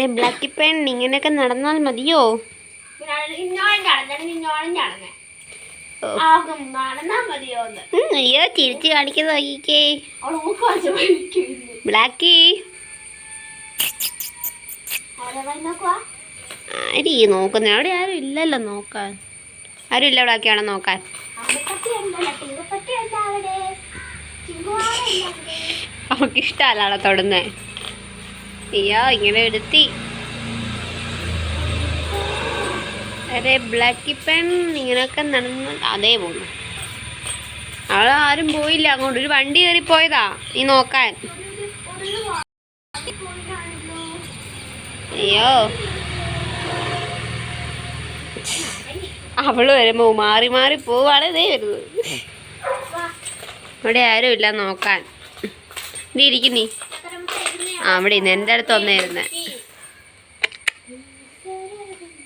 അരെ ബ്ലാക്കി പെൺ ഇങ്ങനെയൊക്കെ നടന്നാൽ മതിയോ? അയ്യോ ചിരിച്ച് കാണിക്കുന്ന നോക്കിക്കേ. ബ്ലാക്കി. ആരീ നോക്കുന്ന. അവിടെ ആരും ഇല്ലല്ലോ നോക്കാൻ. ആരും ഇല്ല ബ്ലാക്കിയാണോ നോക്കാൻ? ഇഷ്ടമല്ല തൊടുന്നേ. അയ്യോ ഇങ്ങനെ എടുത്തി. അതെ ബ്ലാക്കി പെൺ ഇങ്ങനെയൊക്കെ നടന്ന് അതേ പോകുന്നു അവിടെ ആരും പോയില്ല അങ്ങോട്ട് ഒരു വണ്ടി കയറി പോയതാ നീ നോക്കാൻ. അയ്യോ. അവൾ വരുമ്പോ മാറി മാറി പോവാണ് ഇതേ വരുന്നത്. ഇവിടെ ആരും ഇല്ല നോക്കാൻ. നീ ഇരിക്കുന്നീ. അവിടെ ഇന്ന് എന്റെ അടുത്ത് വന്നേരുന്നേ